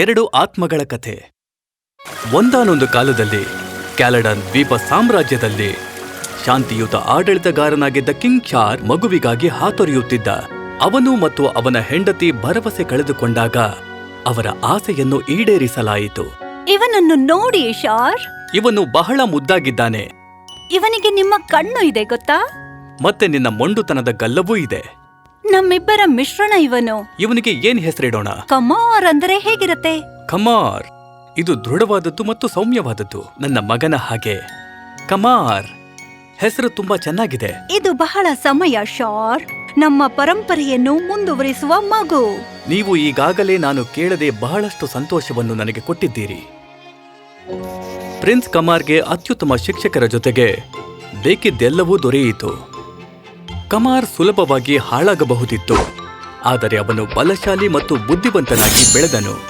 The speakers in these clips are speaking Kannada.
ಎರಡು ಆತ್ಮಗಳ ಕಥೆ. ಒಂದಾನೊಂದು ಕಾಲದಲ್ಲಿ ಕ್ಯಾಲಡನ್ ದ್ವೀಪ ಸಾಮ್ರಾಜ್ಯದಲ್ಲಿ ಶಾಂತಿಯುತ ಆಡಳಿತಗಾರನಾಗಿದ್ದ ಕಿಂಗ್ ಚಾರ್ ಮಗುವಿಗಾಗಿ ಹಾತೊರೆಯುತ್ತಿದ್ದ ಅವನು ಮತ್ತು ಅವನ ಹೆಂಡತಿ ಭರವಸೆ ಕಳೆದುಕೊಂಡಾಗ ಅವರ ಆಸೆಯನ್ನು ಈಡೇರಿಸಲಾಯಿತು. ಇವನನ್ನು ನೋಡಿ ಶಾರ್. ಇವನು ಬಹಳ ಮುದ್ದಾಗಿದ್ದಾನೆ. ಇವನಿಗೆ ನಿಮ್ಮ ಕಣ್ಣು ಇದೆ ಗೊತ್ತಾ? ಮತ್ತೆ ನಿನ್ನ ಮೊಂಡುತನದ ಗಲ್ಲವೂ ಇದೆ. ನಮ್ಮಿಬ್ಬರ ಮಿಶ್ರಣ ಇವನು. ಇವನಿಗೆ ಏನ್ ಹೆಸರಿಡೋಣ? ಕಮಾರ್ ಅಂದರೆ ಹೇಗಿರತ್ತೆ? ಕಮಾರ್. ಇದು ದೃಢವಾದದ್ದು ಮತ್ತು ಸೌಮ್ಯವಾದದ್ದು. ನನ್ನ ಮಗನ ಹಾಗೆ. ಕಮಾರ್. ಹೆಸರು ತುಂಬಾ ಚೆನ್ನಾಗಿದೆ. ಇದು ಬಹಳ ಸಮಯ ಶಾರ್. ನಮ್ಮ ಪರಂಪರೆಯನ್ನು ಮುಂದುವರಿಸುವ ಮಗು. ನೀವು ಈಗಾಗಲೇ ನಾನು ಕೇಳದೆ ಬಹಳಷ್ಟು ಸಂತೋಷವನ್ನು ನನಗೆ ಕೊಟ್ಟಿದ್ದೀರಿ. ಪ್ರಿನ್ಸ್ ಕಮಾರ್ಗೆ ಅತ್ಯುತ್ತಮ ಶಿಕ್ಷಕರ ಜೊತೆಗೆ ಬೇಕಿದ್ದೆಲ್ಲವೂ ದೊರೆಯಿತು. ಕಮಾರ್ ಸುಲಭವಾಗಿ ಹಾಳಾಗಬಹುದಿತ್ತು. ಆದರೆ ಅವನು ಬಲಶಾಲಿ ಮತ್ತು ಬುದ್ಧಿವಂತನಾಗಿ ಬೆಳೆದನು.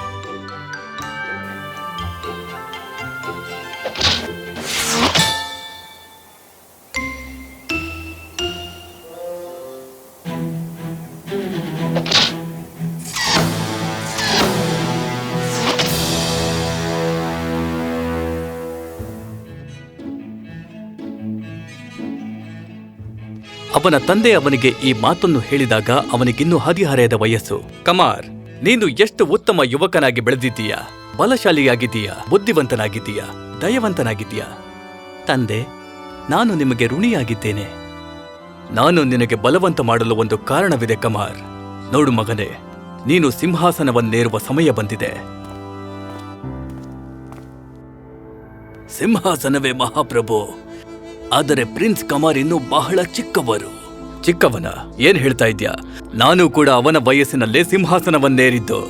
ಅವನ ತಂದೆ ಅವನಿಗೆ ಈ ಮಾತನ್ನು ಹೇಳಿದಾಗ ಅವನಿಗಿನ್ನೂ ಹದಿಹರೆಯದ ವಯಸ್ಸು. ಕಮಾರ್, ನೀನು ಎಷ್ಟು ಉತ್ತಮ ಯುವಕನಾಗಿ ಬೆಳೆದಿದ್ದೀಯಾ? ಬಲಶಾಲಿಯಾಗಿದ್ದೀಯಾ? ಬುದ್ಧಿವಂತನಾಗಿದ್ದೀಯಾ? ದಯವಂತನಾಗಿದ್ದೀಯಾ? ತಂದೆ, ನಾನು ನಿಮಗೆ ಋಣಿಯಾಗಿದ್ದೇನೆ. ನಾನು ನಿನಗೆ ಬಲವಂತ ಮಾಡಲು ಒಂದು ಕಾರಣವಿದೆ ಕಮಾರ್. ನೋಡು ಮಗನೇ, ನೀನು ಸಿಂಹಾಸನವನ್ನೇರುವ ಸಮಯ ಬಂದಿದೆ. ಸಿಂಹಾಸನವೇ ಮಹಾಪ್ರಭು. ಆದರೆ ಪ್ರಿನ್ಸ್ ಕಮಾರ್ ಇನ್ನೂ ಬಹಳ ಚಿಕ್ಕವರು. ಚಿಕ್ಕವನ? ಏನ್ ಹೇಳ್ತಾ ಇದ್ಯಾ? ನಾನು ಕೂಡ ಅವನ ವಯಸ್ಸಿನಲ್ಲೇ ಸಿಂಹಾಸನವನ್ನೇರಿದ್ದು.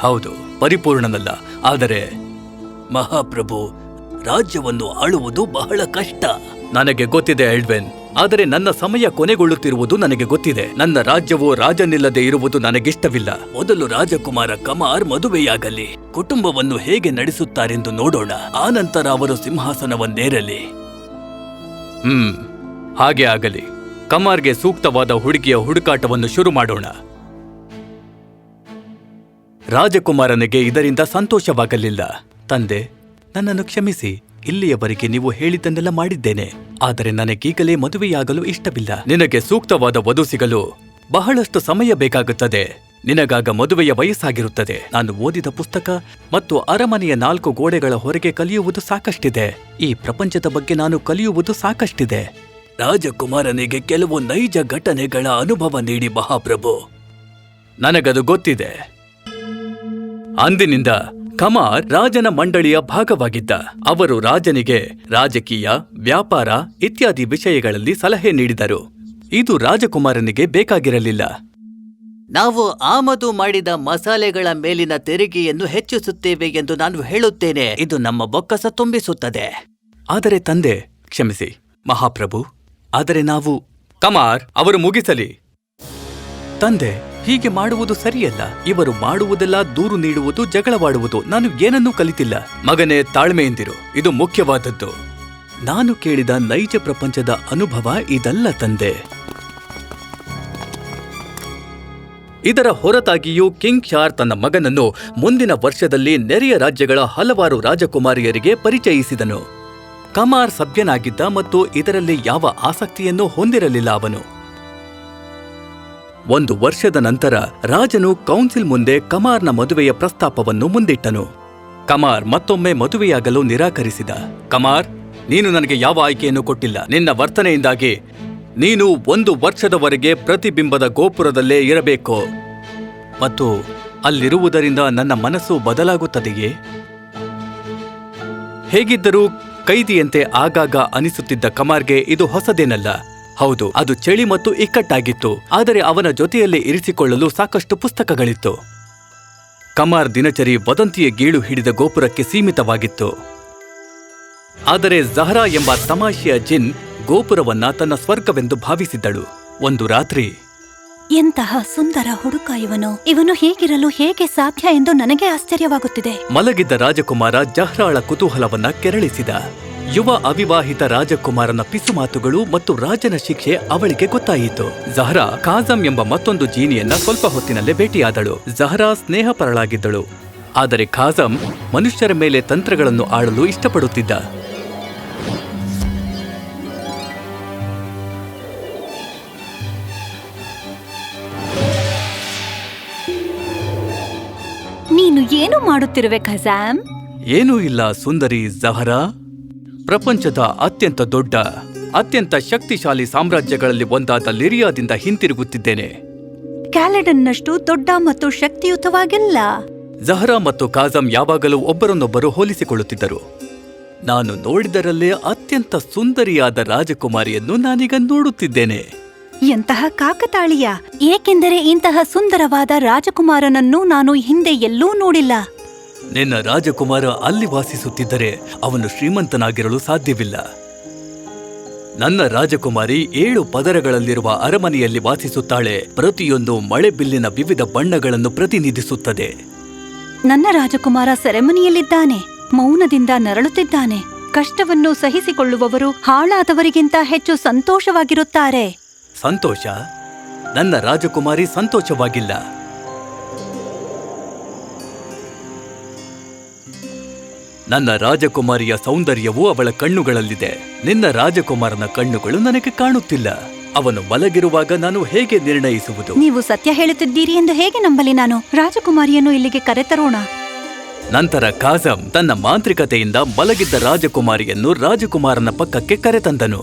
ಹೌದು ಪರಿಪೂರ್ಣನಲ್ಲ. ಆದರೆ ಮಹಾಪ್ರಭು ರಾಜ್ಯವನ್ನು ಆಳುವುದು ಬಹಳ ಕಷ್ಟ. ನನಗೆ ಗೊತ್ತಿದೆ ಎಲ್ಡ್ವೆನ್ ಆದರೆ ನನ್ನ ಸಮಯ ಕೊನೆಗೊಳ್ಳುತ್ತಿರುವುದು ನನಗೆ ಗೊತ್ತಿದೆ. ನನ್ನ ರಾಜ್ಯವು ರಾಜನಿಲ್ಲದೆ ಇರುವುದು ನನಗಿಷ್ಟವಿಲ್ಲ. ಮೊದಲು ರಾಜಕುಮಾರ ಕಮಾರ್ ಮದುವೆಯಾಗಲಿ, ಕುಟುಂಬವನ್ನು ಹೇಗೆ ನಡೆಸುತ್ತಾರೆಂದು ನೋಡೋಣ. ಆನಂತರ ಅವರು ಸಿಂಹಾಸನವನ್ನೇರಲಿ. ಹ್ಮ್, ಹಾಗೆ ಆಗಲಿ. ಕಮಾರ್ಗೆ ಸೂಕ್ತವಾದ ಹುಡುಗಿಯ ಹುಡುಕಾಟವನ್ನು ಶುರು ಮಾಡೋಣ. ರಾಜಕುಮಾರನಿಗೆ ಇದರಿಂದ ಸಂತೋಷವಾಗಲಿಲ್ಲ. ತಂದೆ, ನನ್ನನ್ನು ಕ್ಷಮಿಸಿ. ಇಲ್ಲಿಯವರೆಗೆ ನೀವು ಹೇಳಿದ್ದನ್ನೆಲ್ಲ ಮಾಡಿದ್ದೇನೆ. ಆದರೆ ನನಗೀಗಲೇ ಮದುವೆಯಾಗಲು ಇಷ್ಟವಿಲ್ಲ. ನಿನಗೆ ಸೂಕ್ತವಾದ ವಧು ಸಿಗಲು ಬಹಳಷ್ಟು ಸಮಯ ಬೇಕಾಗುತ್ತದೆ. ನಿನಗಾಗ ಮದುವೆಯ ವಯಸ್ಸಾಗಿರುತ್ತದೆ. ನಾನು ಓದಿದ ಪುಸ್ತಕ ಮತ್ತು ಅರಮನೆಯ ನಾಲ್ಕು ಗೋಡೆಗಳ ಹೊರಗೆ ಕಲಿಯುವುದು ಸಾಕಷ್ಟಿದೆ. ಈ ಪ್ರಪಂಚದ ಬಗ್ಗೆ ನಾನು ಕಲಿಯುವುದು ಸಾಕಷ್ಟಿದೆ. ರಾಜಕುಮಾರನಿಗೆ ಕೆಲವು ನೈಜ ಘಟನೆಗಳ ಅನುಭವ ನೀಡಿ ಮಹಾಪ್ರಭು. ನನಗದು ಗೊತ್ತಿದೆ. ಅಂದಿನಿಂದ ಕಮಾರ್ ರಾಜನ ಮಂಡಳಿಯ ಭಾಗವಾಗಿದ್ದ. ಅವರು ರಾಜನಿಗೆ ರಾಜಕೀಯ ವ್ಯಾಪಾರ ಇತ್ಯಾದಿ ವಿಷಯಗಳಲ್ಲಿ ಸಲಹೆ ನೀಡಿದರು. ಇದು ರಾಜಕುಮಾರನಿಗೆ ಬೇಕಾಗಿರಲಿಲ್ಲ. ನಾವು ಆಮದು ಮಾಡಿದ ಮಸಾಲೆಗಳ ಮೇಲಿನ ತೆರಿಗೆಯನ್ನು ಹೆಚ್ಚಿಸುತ್ತೇವೆ ಎಂದು ನಾನು ಹೇಳುತ್ತೇನೆ. ಇದು ನಮ್ಮ ಬೊಕ್ಕಸ ತುಂಬಿಸುತ್ತದೆ. ಆದರೆ ತಂದೆ ಕ್ಷಮಿಸಿ ಮಹಾಪ್ರಭು ಆದರೆ ನಾವು ಕಮಾರ್ ಅವರು ಮುಗಿಸಲಿ. ತಂದೆ ಹೀಗೆ ಮಾಡುವುದು ಸರಿಯಲ್ಲ. ಇವರು ಮಾಡುವುದೆಲ್ಲ ದೂರು ನೀಡುವುದು, ಜಗಳವಾಡುವುದು. ನಾನು ಏನನ್ನೂ ಕಲಿತಿಲ್ಲ. ಮಗನೇ, ತಾಳ್ಮೆಯಿಂದಿರು. ಇದು ಮುಖ್ಯವಾದದ್ದು. ನಾನು ಕೇಳಿದ ನೈಜ ಪ್ರಪಂಚದ ಅನುಭವ ಇದಲ್ಲ ತಂದೆ. ಇದರ ಹೊರತಾಗಿಯೂ ಕಿಂಗ್ ಶಾರ್ ತನ್ನ ಮಗನನ್ನು ಮುಂದಿನ ವರ್ಷದಲ್ಲಿ ನೆರೆಯ ರಾಜ್ಯಗಳ ಹಲವಾರು ರಾಜಕುಮಾರಿಯರಿಗೆ ಪರಿಚಯಿಸಿದನು. ಕಮಾರ್ ಸಭ್ಯನಾಗಿದ್ದ ಮತ್ತು ಇದರಲ್ಲಿ ಯಾವ ಆಸಕ್ತಿಯನ್ನೂ ಹೊಂದಿರಲಿಲ್ಲ ಅವನು. ಒಂದು ವರ್ಷದ ನಂತರ ರಾಜನು ಕೌನ್ಸಿಲ್ ಮುಂದೆ ಕಮಾರ್ನ ಮದುವೆಯ ಪ್ರಸ್ತಾಪವನ್ನು ಮುಂದಿಟ್ಟನು. ಕಮಾರ್ ಮತ್ತೊಮ್ಮೆ ಮದುವೆಯಾಗಲು ನಿರಾಕರಿಸಿದ. ಕಮಾರ್, ನೀನು ನನಗೆ ಯಾವ ಆಯ್ಕೆಯನ್ನು ಕೊಟ್ಟಿಲ್ಲ. ನಿನ್ನ ವರ್ತನೆಯಿಂದಾಗಿ ನೀನು ಒಂದು ವರ್ಷದವರೆಗೆ ಪ್ರತಿಬಿಂಬದ ಗೋಪುರದಲ್ಲೇ ಇರಬೇಕು. ಮತ್ತು ಅಲ್ಲಿರುವುದರಿಂದ ನನ್ನ ಮನಸ್ಸು ಬದಲಾಗುತ್ತದೆಯೇ? ಹೇಗಿದ್ದರೂ ಕೈದಿಯಂತೆ ಆಗಾಗ ಅನಿಸುತ್ತಿದ್ದ ಕಮಾರ್ಗೆ ಇದು ಹೊಸದೇನಲ್ಲ. ಹೌದು ಅದು ಚಳಿ ಮತ್ತು ಇಕ್ಕಟ್ಟಾಗಿತ್ತು ಆದರೆ ಅವನ ಜೊತೆಯಲ್ಲಿ ಇರಿಸಿಕೊಳ್ಳಲು ಸಾಕಷ್ಟು ಪುಸ್ತಕಗಳಿತ್ತು. ಕಮಾರ್ ದಿನಚರಿ ವದಂತಿಯ ಗೀಳು ಹಿಡಿದ ಗೋಪುರಕ್ಕೆ ಸೀಮಿತವಾಗಿತ್ತು. ಆದರೆ ಜಹರಾ ಎಂಬ ತಮಾಷೆಯ ಜಿನ್ ಗೋಪುರವನ್ನ ತನ್ನ ಸ್ವರ್ಗವೆಂದು ಭಾವಿಸಿದ್ದಳು. ಒಂದು ರಾತ್ರಿ ಎಂತಹ ಸುಂದರ ಹುಡುಕ ಇವನು. ಇವನು ಹೇಗಿರಲು ಹೇಗೆ ಸಾಧ್ಯ ಎಂದು ನನಗೆ ಆಶ್ಚರ್ಯವಾಗುತ್ತಿದೆ. ಮಲಗಿದ್ದ ರಾಜಕುಮಾರ ಜಹ್ರಾಳ ಕುತೂಹಲವನ್ನ ಕೆರಳಿಸಿದ. ಯುವ ಅವಿವಾಹಿತ ರಾಜಕುಮಾರನ ಪಿಸುಮಾತುಗಳು ಮತ್ತು ರಾಜನ ಶಿಕ್ಷೆ ಅವಳಿಗೆ ಗೊತ್ತಾಯಿತು. ಜಹರಾ ಕಾಜಂ ಎಂಬ ಮತ್ತೊಂದು ಜೀನಿಯನ್ನ ಸ್ವಲ್ಪ ಹೊತ್ತಿನಲ್ಲೇ ಭೇಟಿಯಾದಳು. ಜಹರಾ ಸ್ನೇಹಪರಳಾಗಿದ್ದಳು. ಆದರೆ ಖಾಜಂ ಮನುಷ್ಯರ ಮೇಲೆ ತಂತ್ರಗಳನ್ನು ಆಡಲು ಇಷ್ಟಪಡುತ್ತಿದ್ದ. ನೀನು ಏನು ಮಾಡುತ್ತಿರುವೆ ಖಜಾಮ್ ಏನೂ ಇಲ್ಲ ಸುಂದರಿ ಜಹರಾ. ಪ್ರಪಂಚದ ಅತ್ಯಂತ ದೊಡ್ಡ ಅತ್ಯಂತ ಶಕ್ತಿಶಾಲಿ ಸಾಮ್ರಾಜ್ಯಗಳಲ್ಲಿ ಒಂದಾದ ಲಿರಿಯಾದಿಂದ ಹಿಂತಿರುಗುತ್ತಿದ್ದೇನೆ. ಕ್ಯಾಲೆಡನ್ನಷ್ಟು ದೊಡ್ಡ ಮತ್ತು ಶಕ್ತಿಯುತವಾಗಿಲ್ಲ. ಜಹರಾ ಮತ್ತು ಕಾಜಂ ಯಾವಾಗಲೂ ಒಬ್ಬರನ್ನೊಬ್ಬರು ಹೋಲಿಸಿಕೊಳ್ಳುತ್ತಿದ್ದರು. ನಾನು ನೋಡಿದರಲ್ಲೇ ಅತ್ಯಂತ ಸುಂದರಿಯಾದ ರಾಜಕುಮಾರಿಯನ್ನು ನಾನೀಗ ನೋಡುತ್ತಿದ್ದೇನೆ. ಎಂತಹ ಕಾಕತಾಳೀಯ ಏಕೆಂದರೆ ಇಂತಹ ಸುಂದರವಾದ ರಾಜಕುಮಾರನನ್ನು ನಾನು ಹಿಂದೆ ಎಲ್ಲೂ ನೋಡಿಲ್ಲ. ನಿನ್ನ ರಾಜಕುಮಾರ ಅಲ್ಲಿ ವಾಸಿಸುತ್ತಿದ್ದರೆ ಅವನು ಶ್ರೀಮಂತನಾಗಿರಲು ಸಾಧ್ಯವಿಲ್ಲ. ನನ್ನ ರಾಜಕುಮಾರಿ ಏಳು ಪದರಗಳಲ್ಲಿರುವ ಅರಮನೆಯಲ್ಲಿ ವಾಸಿಸುತ್ತಾಳೆ. ಪ್ರತಿಯೊಂದು ಮಳೆಬಿಲ್ಲಿನ ವಿವಿಧ ಬಣ್ಣಗಳನ್ನು ಪ್ರತಿನಿಧಿಸುತ್ತದೆ. ನನ್ನ ರಾಜಕುಮಾರ ಸೆರೆಮನಿಯಲ್ಲಿದ್ದಾನೆ. ಮೌನದಿಂದ ನರಳುತ್ತಿದ್ದಾನೆ. ಕಷ್ಟವನ್ನು ಸಹಿಸಿಕೊಳ್ಳುವವರು ಹಾಳಾದವರಿಗಿಂತ ಹೆಚ್ಚು ಸಂತೋಷವಾಗಿರುತ್ತಾರೆ. ಸಂತೋಷ? ನನ್ನ ರಾಜಕುಮಾರಿ ಸಂತೋಷವಾಗಿಲ್ಲ. ನನ್ನ ರಾಜಕುಮಾರಿಯ ಸೌಂದರ್ಯವು ಅವಳ ಕಣ್ಣುಗಳಲ್ಲಿದೆ. ನಿನ್ನ ರಾಜಕುಮಾರನ ಕಣ್ಣುಗಳು ನನಗೆ ಕಾಣುತ್ತಿಲ್ಲ. ಅವನು ಮಲಗಿರುವಾಗ ನಾನು ಹೇಗೆ ನಿರ್ಣಯಿಸುವುದು? ನೀವು ಸತ್ಯ ಹೇಳುತ್ತಿದ್ದೀರಿ ಎಂದು ಹೇಗೆ ನಂಬಲಿ ನಾನು? ರಾಜಕುಮಾರಿಯನ್ನು ಇಲ್ಲಿಗೆ ಕರೆತರೋಣ? ನಂತರ ಕಾಸಂ ತನ್ನ ಮಾಂತ್ರಿಕತೆಯಿಂದ ಮಲಗಿದ್ದ ರಾಜಕುಮಾರಿಯನ್ನು ರಾಜಕುಮಾರನ ಪಕ್ಕಕ್ಕೆ ಕರೆತಂದನು.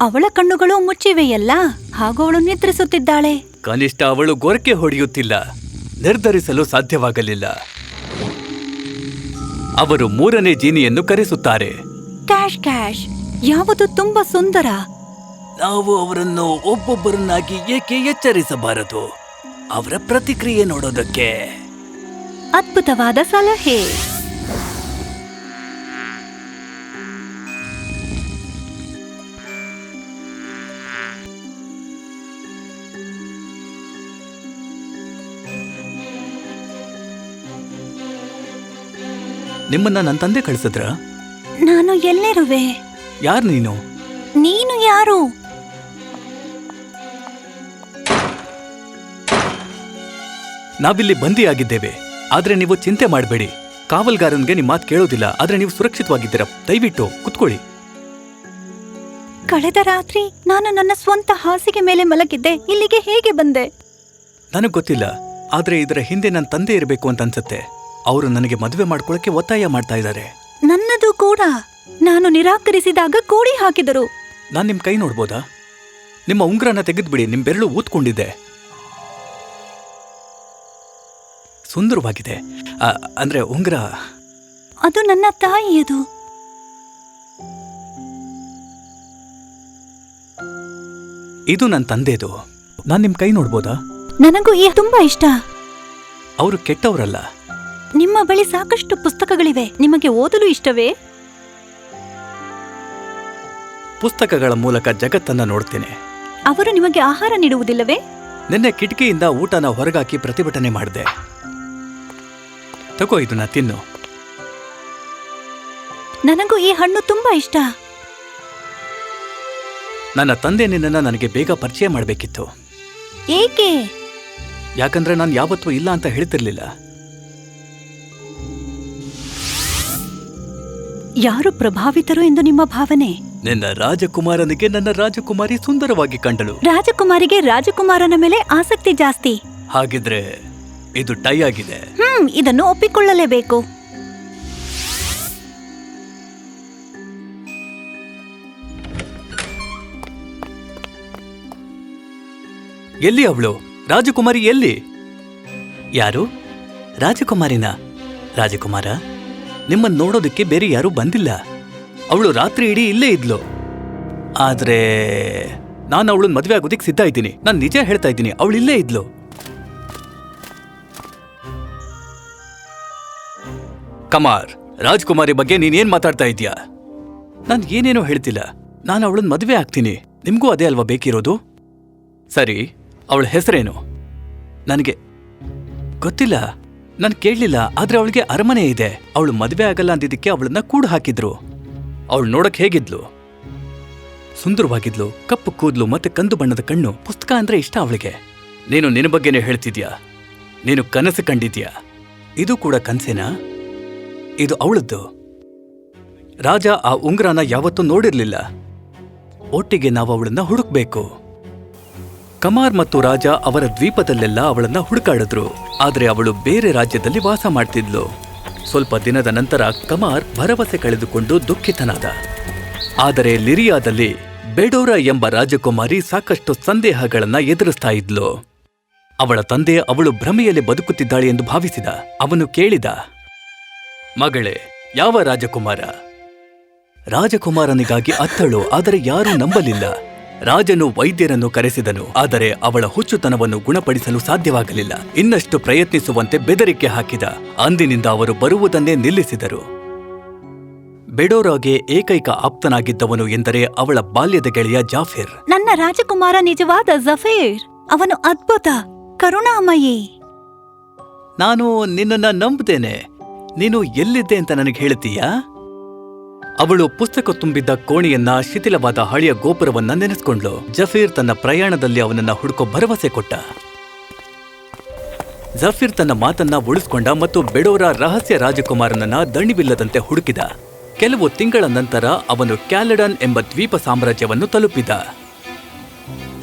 ಅವಳ ಕಣ್ಣುಗಳು ಮುಚ್ಚಿವೆಯಲ್ಲ? ಹಾಗೂ ಅವಳು ನಿದ್ರಿಸುತ್ತಿದ್ದಾಳೆ. ಕನಿಷ್ಠ ಅವಳು ಗೊರಕೆ ಹೊಡೆಯುತ್ತಿಲ್ಲ. ನಿರ್ಧರಿಸಲು ಸಾಧ್ಯವಾಗಲಿಲ್ಲ. ಅವರು ಮೂರನೇ ಜೀನಿಯನ್ನು ಕರೆಸುತ್ತಾರೆ. Cash cash. ಯಾವುದು ತುಂಬಾ ಸುಂದರ. ನಾವು ಅವರನ್ನು ಒಬ್ಬೊಬ್ಬರನ್ನಾಗಿ ಏಕೆ ಎಚ್ಚರಿಸಬಾರದು? ಅವರ ಪ್ರತಿಕ್ರಿಯೆ ನೋಡೋದಕ್ಕೆ. ಅದ್ಭುತವಾದ ಸಲಹೆ. ನಿಮ್ಮನ್ನ ನನ್ನ ತಂದೆ ಕಳಿಸಿದ್ರ? ನಾನು ಎಲ್ಲಿರುವೆ? ಯಾರು ನೀನು? ನೀನು ಯಾರು? ನಾವಿಲ್ಲಿ ಬಂದಿಯಾಗಿದ್ದೇವೆ. ಆದ್ರೆ ನೀವು ಚಿಂತೆ ಮಾಡಬೇಡಿ. ಕಾವಲ್ಗಾರನ್ಗೆ ನಿಮ್ಮ ಮಾತು ಕೇಳೋದಿಲ್ಲ. ಆದ್ರೆ ನೀವು ಸುರಕ್ಷಿತವಾಗಿದ್ದೀರ. ದಯವಿಟ್ಟು ಕುತ್ಕೊಳ್ಳಿ. ಕಳೆದ ರಾತ್ರಿ ನಾನು ನನ್ನ ಸ್ವಂತ ಹಾಸಿಗೆ ಮೇಲೆ ಮಲಗಿದ್ದೆ. ಇಲ್ಲಿಗೆ ಹೇಗೆ ಬಂದೆ? ನನಗೆ ಗೊತ್ತಿಲ್ಲ. ಆದ್ರೆ ಇದರ ಹಿಂದೆ ನನ್ನ ತಂದೆ ಇರಬೇಕು ಅಂತ ಅನ್ಸುತ್ತೆ. ಅವರು ನನಗೆ ಮದುವೆ ಮಾಡ್ಕೊಳ್ಳೋಕೆ ಒತ್ತಾಯ ಮಾಡ್ತಾ ಇದ್ದಾರೆ. ನನ್ನದು ಕೂಡ. ನಾನು ನಿರಾಕರಿಸಿದಾಗ ಕೂಡಿ ಹಾಕಿದರು. ನಾನು ನಿಮ್ ಕೈ ನೋಡ್ಬೋದಾ? ನಿಮ್ಮ ಉಂಗ್ರನ ತೆಗೆದ್ಬಿಡಿ ನಿಮ್ ಬೆರಳು ಊದ್ಕೊಂಡಿದೆ. ಸುಂದರವಾಗಿದೆ. ಆ, ಅಂದ್ರೆ ಉಂಗ್ರ. ಅದು ನನ್ನ ತಾಯಿಯದು ಇದು ನನ್ನ ತಂದೆದು. ನಾನು ನಿಮ್ ಕೈ ನೋಡ್ಬೋದಾ? ನನಗೂ ಈ ತುಂಬಾ ಇಷ್ಟ. ಅವರು ಕೆಟ್ಟವರಲ್ಲ. ನಿಮ್ಮ ಬಳಿ ಸಾಕಷ್ಟು ಪುಸ್ತಕಗಳಿವೆ. ನಿಮಗೆ ಓದಲು ಇಷ್ಟವೇ? ಪುಸ್ತಕಗಳ ಮೂಲಕ ಜಗತ್ತನ್ನ ನೋಡ್ತೇನೆ. ಅವರು ನಿಮಗೆ ಆಹಾರ ನೀಡುವುದಿಲ್ಲವೇ? ನಿನ್ನೆ ಕಿಟಕಿಯಿಂದ ಊಟನ ಹೊರಗಾಕಿ ಪ್ರತಿಭಟನೆ ಮಾಡಿದೆ. ತಗೋ ಇದನ್ನ ತಿನ್ನು. ನನಗೂ ಈ ಹಣ್ಣು ತುಂಬಾ ಇಷ್ಟ. ನನ್ನ ತಂದೆ ನಿನ್ನನ್ನ ನನಗೆ ಬೇಗ ಪರಿಚಯ ಮಾಡಬೇಕಿತ್ತು. ಏಕೆ? ಯಾಕಂದ್ರೆ ನಾನು ಯಾವತ್ತೂ ಇಲ್ಲ ಅಂತ ಹೇಳ್ತಿರ್ಲಿಲ್ಲ. ಯಾರು ಪ್ರಭಾವಿತರು ಎಂದು ನಿಮ್ಮ ಭಾವನೆ? ನಿನ್ನ ರಾಜಕುಮಾರನಿಗೆ ನನ್ನ ರಾಜಕುಮಾರಿ ಸುಂದರವಾಗಿ ಕಂಡಳು. ರಾಜಕುಮಾರಿಗೆ ರಾಜಕುಮಾರನ ಮೇಲೆ ಆಸಕ್ತಿ ಜಾಸ್ತಿ. ಹಾಗಿದ್ರೆ ಇದು ಟೈ ಆಗಿದೆ. ಹ್ಮ್ ಇದನ್ನು ಒಪ್ಪಿಕೊಳ್ಳಲೇಬೇಕು. ಎಲ್ಲಿ ಅವಳು? ರಾಜಕುಮಾರಿ ಎಲ್ಲಿ? ಯಾರು? ರಾಜಕುಮಾರಿನ ರಾಜಕುಮಾರ? ನಿಮ್ಮನ್ನ ನೋಡೋದಕ್ಕೆ ಬೇರೆ ಯಾರೂ ಬಂದಿಲ್ಲ. ಅವಳು ರಾತ್ರಿ ಇಡೀ ಇಲ್ಲೇ ಇದ್ಲು. ಆದ್ರೆ ನಾನು ಅವಳನ್ನ ಮದುವೆ ಆಗೋದಿಕ್ ಸಿದ್ಧ ಇದ್ದೀನಿ. ನಾನು ನಿಜ ಹೇಳ್ತಾ ಇದ್ದೀನಿ, ಅವಳು ಇಲ್ಲೇ ಇದ್ಲು. ಕಮಾರ್, ರಾಜ್ಕುಮಾರಿ ಬಗ್ಗೆ ನೀನೇನ್ ಮಾತಾಡ್ತಾ ಇದ್ಯಾ ನಾನು ಏನೇನೋ ಹೇಳ್ತಿಲ್ಲ. ನಾನು ಅವಳನ್ನ ಮದುವೆ ಆಗ್ತೀನಿ. ನಿಮಗೂ ಅದೇ ಅಲ್ವಾ ಬೇಕಿರೋದು? ಸರಿ, ಅವಳ ಹೆಸರೇನು? ನನಗೆ ಗೊತ್ತಿಲ್ಲ. ನಾನು ಕೇಳಲಿಲ್ಲ, ಆದ್ರೆ ಅವಳಿಗೆ ಅರಮನೆ ಇದೆ. ಅವಳು ಮದುವೆ ಆಗಲ್ಲ ಅಂದಿದ್ದಕ್ಕೆ ಅವಳನ್ನ ಕೂಡು ಹಾಕಿದ್ರು. ಅವಳು ನೋಡಕ್ ಹೇಗಿದ್ಲು? ಸುಂದರವಾಗಿದ್ಲು, ಕಪ್ಪು ಕೂದ್ಲು ಮತ್ತೆ ಕಂದು ಬಣ್ಣದ ಕಣ್ಣು. ಪುಸ್ತಕ ಅಂದ್ರೆ ಇಷ್ಟ ಅವಳಿಗೆ. ನೀನು ನಿನ್ನ ಬಗ್ಗೆನೇ ಹೇಳ್ತಿದ್ಯಾ? ನೀನು ಕನಸು ಕಂಡಿದ್ಯಾ? ಇದು ಕೂಡ ಕನಸೇನಾ? ಇದು ಅವಳದ್ದು. ರಾಜ ಆ ಉಂಗ್ರನ ಯಾವತ್ತೂ ನೋಡಿರ್ಲಿಲ್ಲ. ಒಟ್ಟಿಗೆ ನಾವು ಅವಳನ್ನ ಹುಡುಕ್ಬೇಕು. ಕಮಾರ್ ಮತ್ತು ರಾಜ ಅವರ ದ್ವೀಪದಲ್ಲೆಲ್ಲ ಅವಳನ್ನ ಹುಡುಕಾಡಿದ್ರು. ಆದ್ರೆ ಅವಳು ಬೇರೆ ರಾಜ್ಯದಲ್ಲಿ ವಾಸ ಮಾಡ್ತಿದ್ಲು. ಸ್ವಲ್ಪ ದಿನದ ನಂತರ ಕಮಾರ್ ಭರವಸೆ ಕಳೆದುಕೊಂಡು ದುಃಖಿತನಾದ. ಆದರೆ ಲಿರಿಯಾದಲ್ಲಿ ಬೆಡೋರ ಎಂಬ ರಾಜಕುಮಾರಿ ಸಾಕಷ್ಟು ಸಂದೇಹಗಳನ್ನ ಎದುರಿಸ್ತಾ ಇದ್ಲು. ಅವಳ ತಂದೆ ಅವಳು ಭ್ರಮೆಯಲ್ಲಿ ಬದುಕುತ್ತಿದ್ದಾಳೆ ಎಂದು ಭಾವಿಸಿದ. ಅವನು ಕೇಳಿದ, ಮಗಳೇ, ಯಾವ ರಾಜಕುಮಾರ? ರಾಜಕುಮಾರನಿಗಾಗಿ ಅತ್ತಳು, ಆದರೆ ಯಾರೂ ನಂಬಲಿಲ್ಲ. ರಾಜನು ವೈದ್ಯರನ್ನು ಕರೆಸಿದನು ಆದರೆ ಅವಳ ಹುಚ್ಚುತನವನ್ನು ಗುಣಪಡಿಸಲು ಸಾಧ್ಯವಾಗಲಿಲ್ಲ. ಇನ್ನಷ್ಟು ಪ್ರಯತ್ನಿಸುವಂತೆ ಬೆದರಿಕೆ ಹಾಕಿದ. ಅಂದಿನಿಂದ ಅವರು ಬರುವುದನ್ನೇ ನಿಲ್ಲಿಸಿದರು. ಬೆಡೋರಾಗೆ ಏಕೈಕ ಆಪ್ತನಾಗಿದ್ದವನು ಎಂದರೆ ಅವಳ ಬಾಲ್ಯದ ಗೆಳೆಯ ಜಾಫಿರ್. ನನ್ನ ರಾಜಕುಮಾರ ನಿಜವಾದ ಜಫೇರ್. ಅವನು ಅದ್ಭುತ ಕರುಣಾಮಯಿ. ನಾನು ನಿನ್ನನ್ನ ನಂಬುತ್ತೇನೆ. ನೀನು ಎಲ್ಲಿದ್ದೆ ಅಂತ ನನಗೆ ಹೇಳ್ತೀಯಾ? ಅವಳು ಪುಸ್ತಕ ತುಂಬಿದ್ದ ಕೋಣೆಯನ್ನ ಶಿಥಿಲವಾದ ಹಳೆಯ ಗೋಪುರವನ್ನ ನೆನೆಸ್ಕೊಂಡ್ಲು ಜಫೀರ್ ತನ್ನ ಪ್ರಯಾಣದಲ್ಲಿ ಅವನನ್ನ ಹುಡುಕೋ ಭರವಸೆ ಕೊಟ್ಟ. ಜಫೀರ್ ತನ್ನ ಮಾತನ್ನ ಉಳಿಸ್ಕೊಂಡ ಮತ್ತು ಬೆಡೋರ ರಹಸ್ಯ ರಾಜಕುಮಾರನನ್ನ ದಣಿವಿಲ್ಲದಂತೆ ಹುಡುಕಿದ. ಕೆಲವು ತಿಂಗಳ ನಂತರ ಅವನು ಕ್ಯಾಲಡನ್ ಎಂಬ ದ್ವೀಪ ಸಾಮ್ರಾಜ್ಯವನ್ನು ತಲುಪಿದ.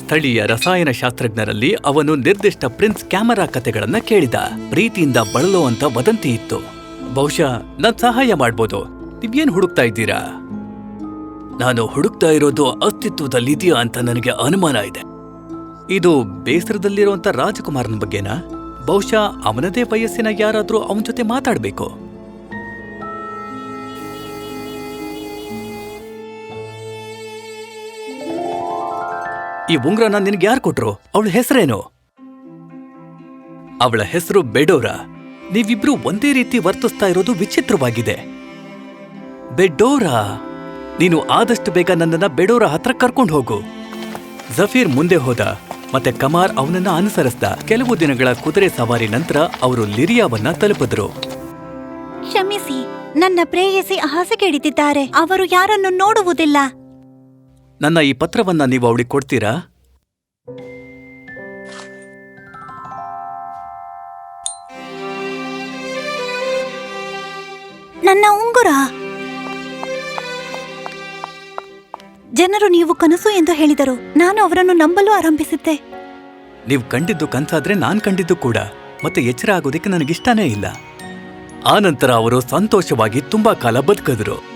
ಸ್ಥಳೀಯ ರಸಾಯನ ಶಾಸ್ತ್ರಜ್ಞರಲ್ಲಿ ಅವನು ನಿರ್ದಿಷ್ಟ ಪ್ರಿನ್ಸ್ ಕ್ಯಾಮರಾ ಕಥೆಗಳನ್ನ ಕೇಳಿದ. ಪ್ರೀತಿಯಿಂದ ಬಳಲೋ ಅಂತ ವದಂತಿ ಇತ್ತು. ಬಹುಶಃ ನಾನು ಸಹಾಯ ಮಾಡ್ಬೋದು. ನೀವೇನ್ ಹುಡುಕ್ತಾ ಇದ್ದೀರಾ? ನಾನು ಹುಡುಕ್ತಾ ಇರೋದು ಅಸ್ತಿತ್ವದಲ್ಲಿದೆಯಾ ಅಂತ ನನಗೆ ಅನುಮಾನ ಇದೆ. ಇದು ಬೇಸರದಲ್ಲಿರುವಂತ ರಾಜಕುಮಾರನ ಬಗ್ಗೆನಾ? ಬಹುಶಃ ಅವನದೇ ವಯಸ್ಸಿನ ಯಾರಾದರೂ ಅವನ ಜೊತೆ ಮಾತಾಡಬೇಕು. ಈ ಉಂಗ್ರನ ನಿನಗೆ ಯಾರು ಕೊಟ್ರು? ಅವಳ ಹೆಸರೇನು? ಅವಳ ಹೆಸರು ಬೆಡೋರ. ನೀವಿಬ್ರು ಒಂದೇ ರೀತಿ ವರ್ತಿಸ್ತಾ ಇರೋದು ವಿಚಿತ್ರವಾಗಿದೆ. ಬೆಡ್ಡೋರಾ ನೀನು ಆದಷ್ಟು ಬೇಗ ನನ್ನನ್ನು ಬೆಡೋರ ಹತ್ರ ಕರ್ಕೊಂಡು ಹೋಗು. ಜಫೀರ್ ಮುಂದೆ ಹೋದ ಮತ್ತೆ ಕಮಾರ್ ಅವನನ್ನ ಅನುಸರಿಸ್ದ. ಕೆಲವು ದಿನಗಳ ಕುದುರೆ ಸವಾರಿ ನಂತರ ಅವರು ಲಿರಿಯಾವನ್ನ ತಲುಪಿದ್ರು. ಕ್ಷಮಿಸಿ ನನ್ನ ಪ್ರೇಯಸಿ ಹಾಸಿಗೆಡಿದಿದ್ದಾರೆ ಅವರು ಯಾರನ್ನು ನೋಡುವುದಿಲ್ಲ. ನನ್ನ ಈ ಪತ್ರವನ್ನ ನೀವು ಅವಳಿಗೆ ಕೊಡ್ತೀರಾ? ನನ್ನ ಉಂಗುರ. ಜನರು ನೀವು ಕನಸು ಎಂದು ಹೇಳಿದರು. ನಾನು ಅವರನ್ನು ನಂಬಲು ಆರಂಭಿಸಿದ್ದೆ. ನೀವು ಕಂಡಿದ್ದು ಕನ್ಸಾದ್ರೆ ನಾನು ಕಂಡಿದ್ದು ಕೂಡ. ಮತ್ತೆ ಎಚ್ಚರ ಆಗೋದಕ್ಕೆ ನನಗಿಷ್ಟನೇ ಇಲ್ಲ. ಆನಂತರ ಅವರು ಸಂತೋಷವಾಗಿ ತುಂಬಾ ಕಾಲ ಬದುಕಿದ್ರು.